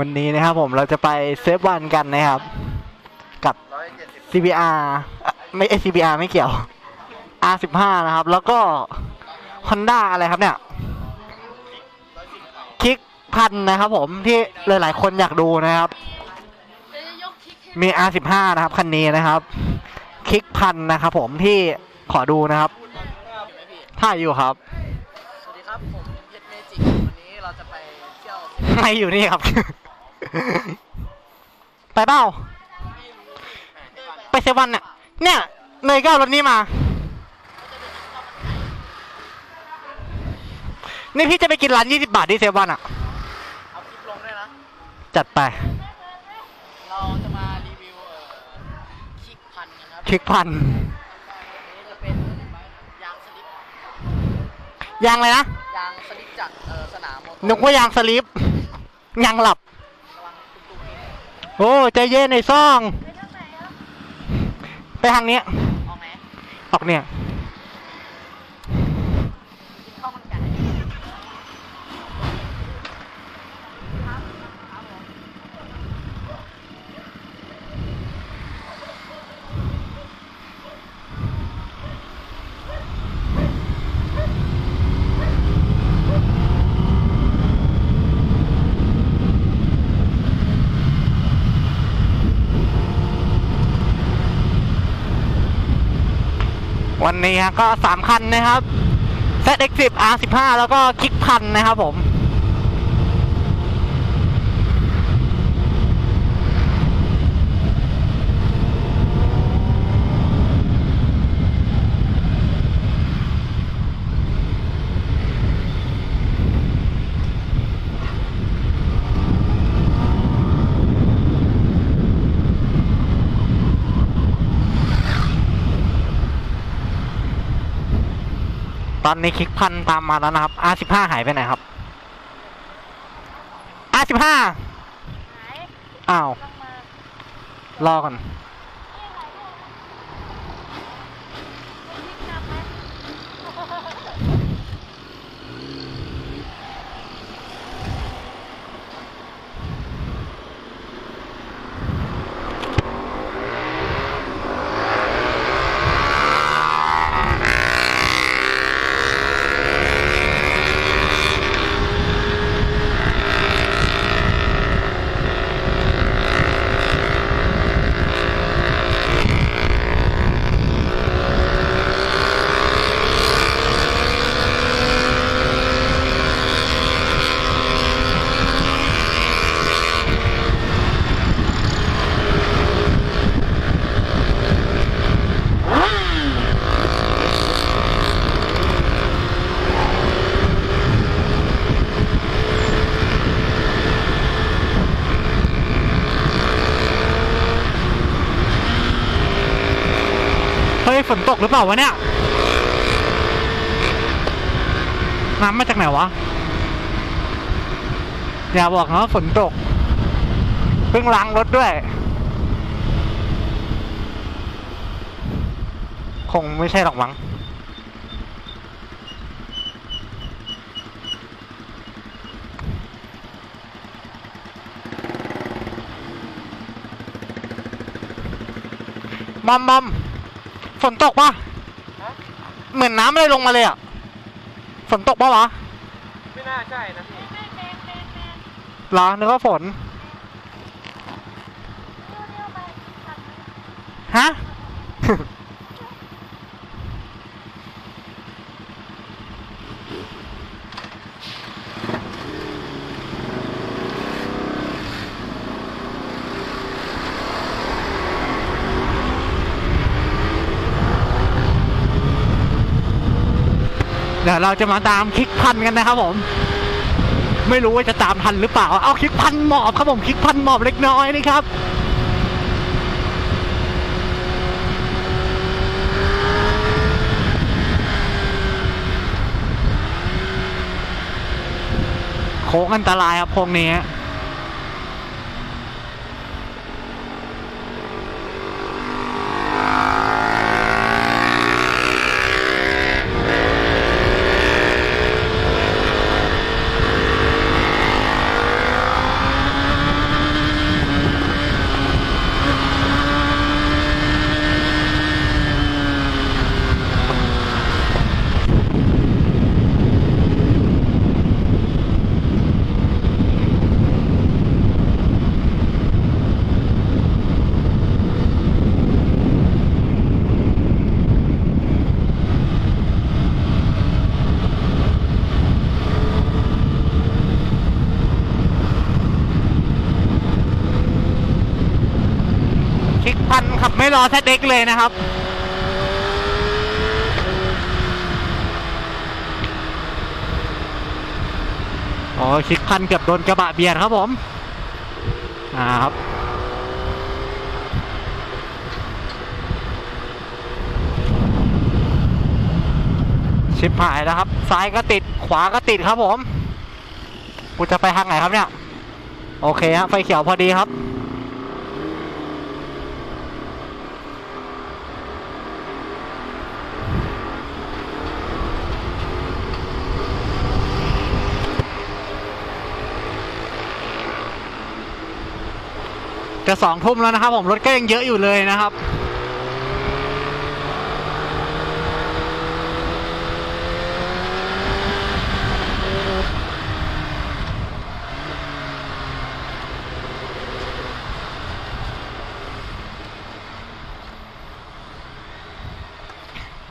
วันนี้นะครับผมเราจะไปเซฟวันกันนะครับ กับร้อยเจ็ดสิบ CBR อะไม่ไอ CBR ไม่เกี่ยว R15 นะครับ แล้วก็ Honda อะไรครับเนี่ย คิกพันนะครับผมที่หลาย ๆ คนอยากดูนะครับ มี R15 นะครับ คันนี้นะครับ คิกพันนะครับผมที่ขอดูนะครับถ่ายอยู่ครับ สวัสดีครับ ผมเพชรเมจิก วันนี้เราจะไปเที่ยว ไม่อยู่นี่ครับ ไปเปล่า ไปเซเวันเนี่ย เนี่ยเนยก็เอารถนี้มา นี่พี่จะไปกินร้านยี่สิบาทที่เซเวันอะ เอาคลิปลงด้วยนะ จัดไป เราจะมารีวิวเอ่อคิกพันกันครับคลิกพันอันนี้จะเป็นยางสลิปยางเลยนะ ยางสลิปจากเอ่อสนามมอเตอร์นึกว่ายางสลิปยางหลับระวังตุ้มๆนี่ โอ้ใจเย็นในซ่อง ไปทางเนี้ยเอาไหมออกเนี่ย กินข้าวมันไก่ วันนี้ก็สามคันนะครับ ZX10 R15 แล้วก็คลิกพันนะครับผม ตอนนี้คลิกพันตามมาแล้วนะครับ R15 หายไปไหนครับ R15 อ้าว รอก่อน กหรือเปล่าวะเนี่ย น้ำมาจากไหนวะ อย่าบอกนะว่าฝนตก เพิ่งล้างรถด้วย คงไม่ใช่หรอกมั้งมอมมอม ฝนตกปะเหมือนน้ำอะไรลงมาเลยอะ ฝนตกปะวะไม่น่าใช่นะพี่ เหรอนึกว่าฝน ฮะ เดี๋ยวเราจะมาตามคลิกพันกันนะครับผม ไม่รู้ว่าจะตามทันหรือเปล่า เอาคลิกพันหมอบครับผมคลิกพันหมอบเล็กน้อยนี่ครับโค้งอันตรายครับโค้งนี้ ขับไม่รอแซดเด็กเลยนะครับ อ๋อคลิกพันเกือบโดนกระบะเบียดครับผม อ่าครับชิบหายแล้วครับ ซ้ายก็ติดขวาก็ติดครับผมกูจะไปทางไหนครับเนี่ย โอเคฮะไฟเขียวพอดีครับ จะสองทุ่มแล้วนะครับ ผมรถก็ยังเยอะอยู่เลยนะครับ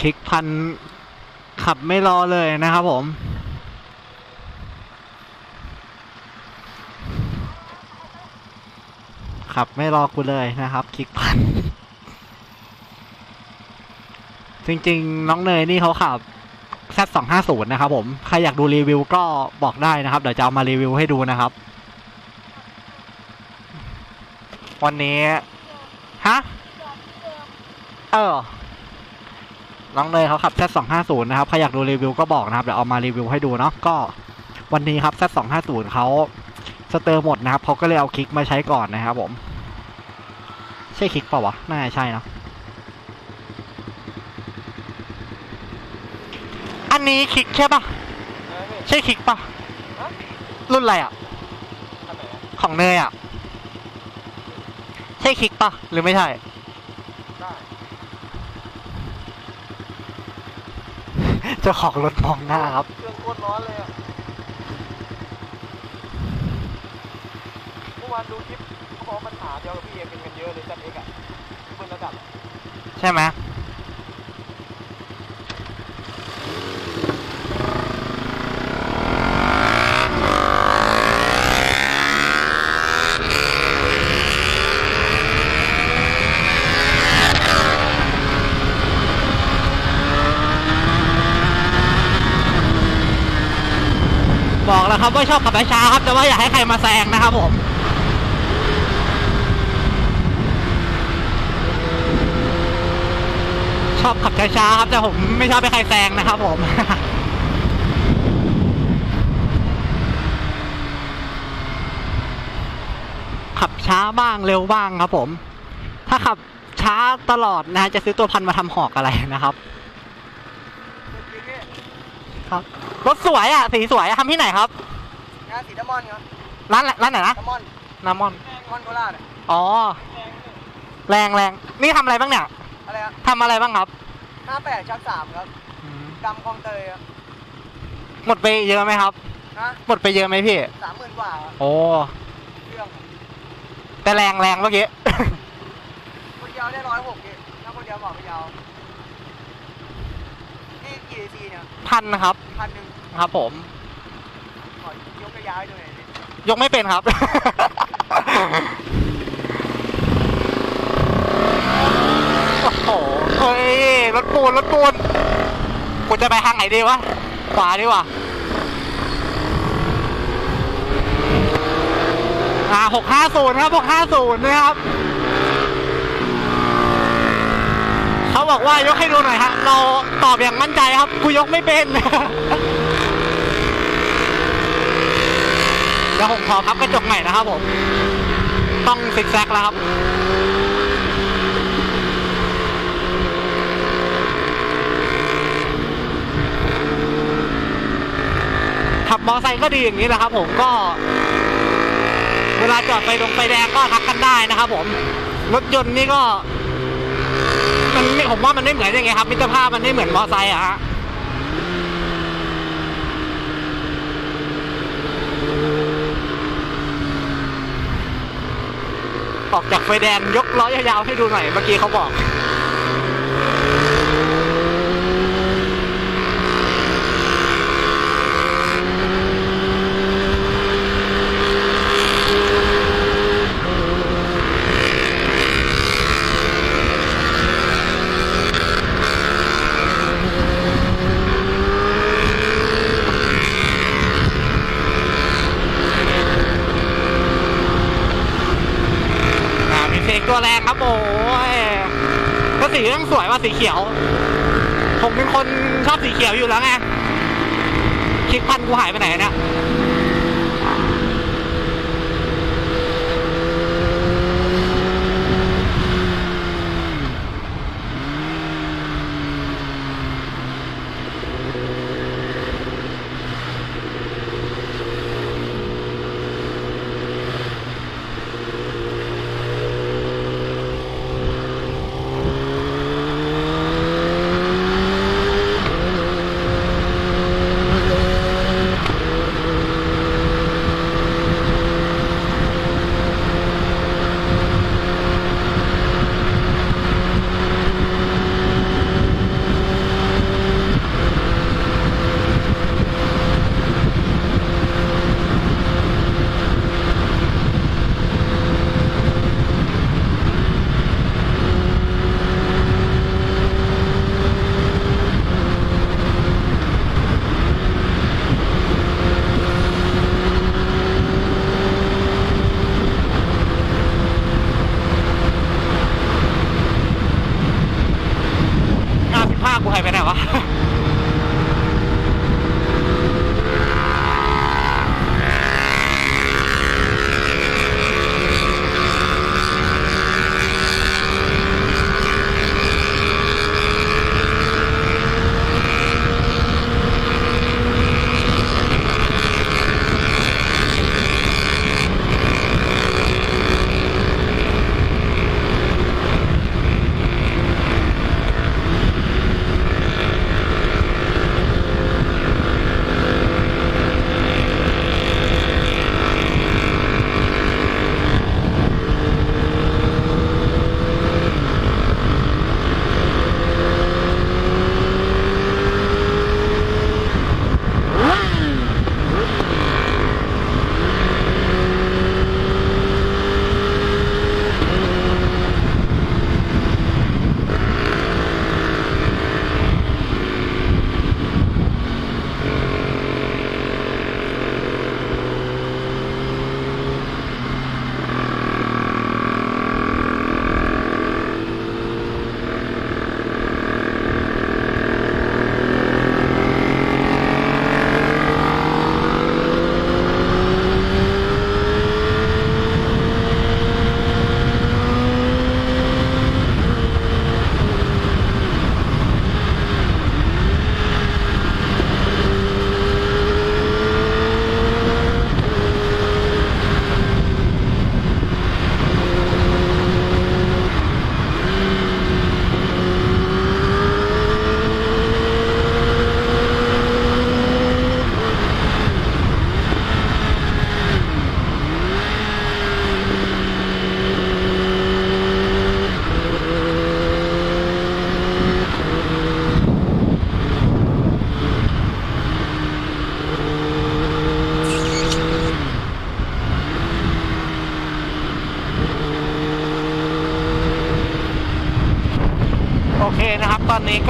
คลิกพันขับไม่รอเลยนะครับผมับ ไม่รอกูเลยนะครับ คลิกพัน จริงๆ น้องเนยนี่เขาขับ Z250 นะครับผม ใครอยากดูรีวิวก็บอกได้นะครับ เดี๋ยวจะเอามารีวิวให้ดูนะครับ วันนี้ ฮะ เออ น้องเนยเขาขับ Z250 นะครับ ใครอยากดูรีวิวก็บอกนะครับ เดี๋ยวเอามารีวิวให้ดูเนาะ ก็วันนี้ครับ Z250 เขาสเตอร์หมดนะครับเขาก็เลยเอาคลิกมาใช้ก่อนนะครับผม ช่คลิกเปล่าวะ น่าจะใช่เนอะอันนี้คลิกใช่ปะใช่คลิกปะรุ่นอะไรอะ ของเนยอะ ใช่คลิกปะหรือไม่ใช่เจ้าของรถมองหน้าครับ เครื่องโคตรร้อนเลยอะเมื่อวานดูคลิปเขาบอกว่าปัญหาเดียว กับพี่เป็นกันเยอะเลยจัดเอกอะเพิ่นระดับใช่ไหมบอกแล้วครับว่าชอบขับช้าครับ แต่ว่าอยากให้ใครมาแซงนะครับผม ชอบขับช้าๆครับ แต่ผมไม่ชอบให้ใครแซงนะครับผมขับช้าบ้างเร็วบ้างครับผม ถ้าขับช้าตลอดนะฮะจะซื้อตัวพันมาทำหอกอะไรนะครับ ครับรถสวยอะ สีสวยอะทำที่ไหนครับงานสีน้ำมันครับร้านร้านไหนนะน้ำมันน้ำมอนน้ำมันโคราชอะอ๋อ แรงแรงนี่ทำอะไรบ้างเนี่ย อะไรครับทำอะไรบ้างครับห้าแปดชักสามครับดำคลองเตยครับหมดไปเยอะไหมครับ ฮะหมดไปเยอะไหมพี่ สามหมื่นกว่าครับโอ้เครื่องแต่แรงแรงเมื่อกี้ คนเดียวได้ร้อยหกเองถ้าคนเดียวบอกไม่ยาวนี่กี่ซีเนี่ยพันนะครับพันหนึ่งครับ ผม ขอยกระยะให้ดูหน่อยดิ ยกไม่เป็นครับ โอ้โห เฮ้ยรถปูนรถปูนกูจะไปทางไหนดีวะขวาดีว่าอ่าหกห้าศูนย์ครับหกห้าศูนย์นะครับ เขาบอกว่ายกให้ดูหน่อยฮะ เราตอบอย่างมั่นใจครับ กูยกไม่เป็นเดี๋ยวผมขอพับกระจกใหม่นะครับผม ต้องซิกแซกแล้วครับ ขับมอไซค์ก็ดีอย่างนี้แหละครับ ผมก็ เวลาจอดไฟดงไฟแดงก็ทักกันได้นะครับ ผมรถยนต์นี่ก็มันไม่ผมว่ามันไม่เหมือนยังไงครับ มิตรภาพมันไม่เหมือนมอไซค์อะฮะออกจากไฟแดงยกล้อยาวๆให้ดูหน่อยเมื่อกี้เขาบอก ตัวแรงครับโอ้ยก็ สวยว่าสีเขียว ผมเป็นคนชอบสีเขียวอยู่แล้วไงคลิกพันกูหายไปไหนเนี่ย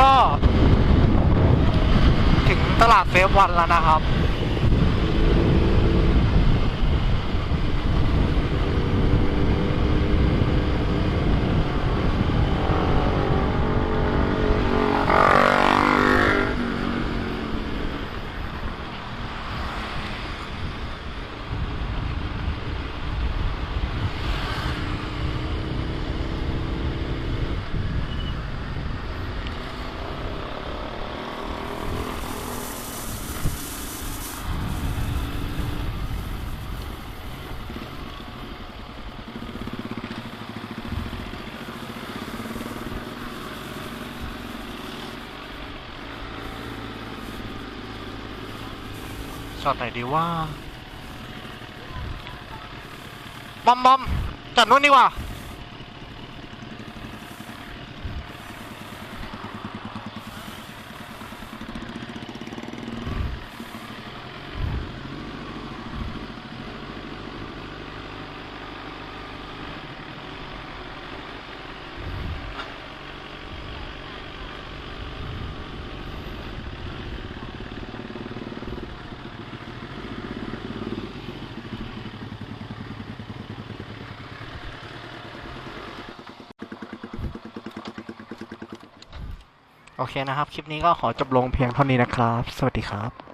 ก็ ถึงตลาดเฟฟวันแล้วนะครับ จอดไหนดีว่าบอมบอมจัดนู้นดีกว่า โอเคนะครับ คลิปนี้ก็ขอจบลงเพียงเท่านี้นะครับ สวัสดีครับ